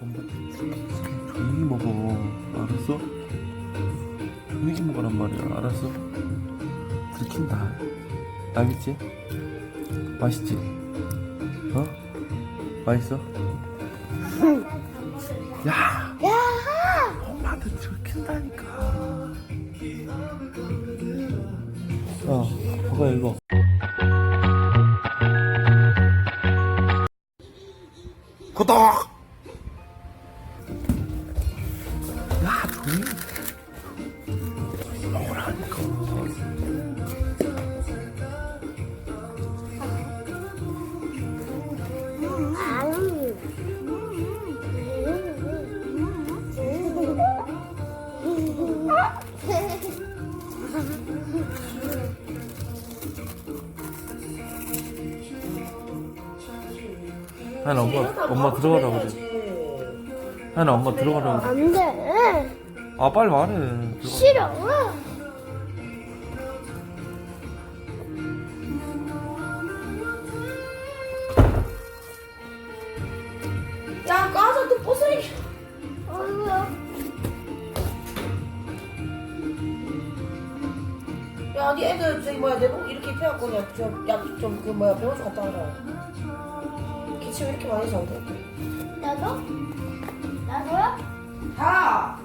엄마 조용히 먹어 알았어? 조용히 먹으란 말이야 알았어? 들킨다 알겠지? 맛있지? 어? 맛있어? 야! 야! 엄마한테 들킨다니까 어 봐봐 이거 구독! 야 조용히 먹으 하나 엄마 엄마 들어가라고 그래 하나 엄마 들어가라고 그래 안 돼. 아 빨리 말해 들어가. 싫어. 야 까서 또 부스러기 아니야. 야니 애들 저기 뭐야 내복 이렇게 입혀갖고 그냥 좀약좀그 뭐야 병원서 갔다 와라 기침 이렇게 많이 돼? 나도? 나도요? 다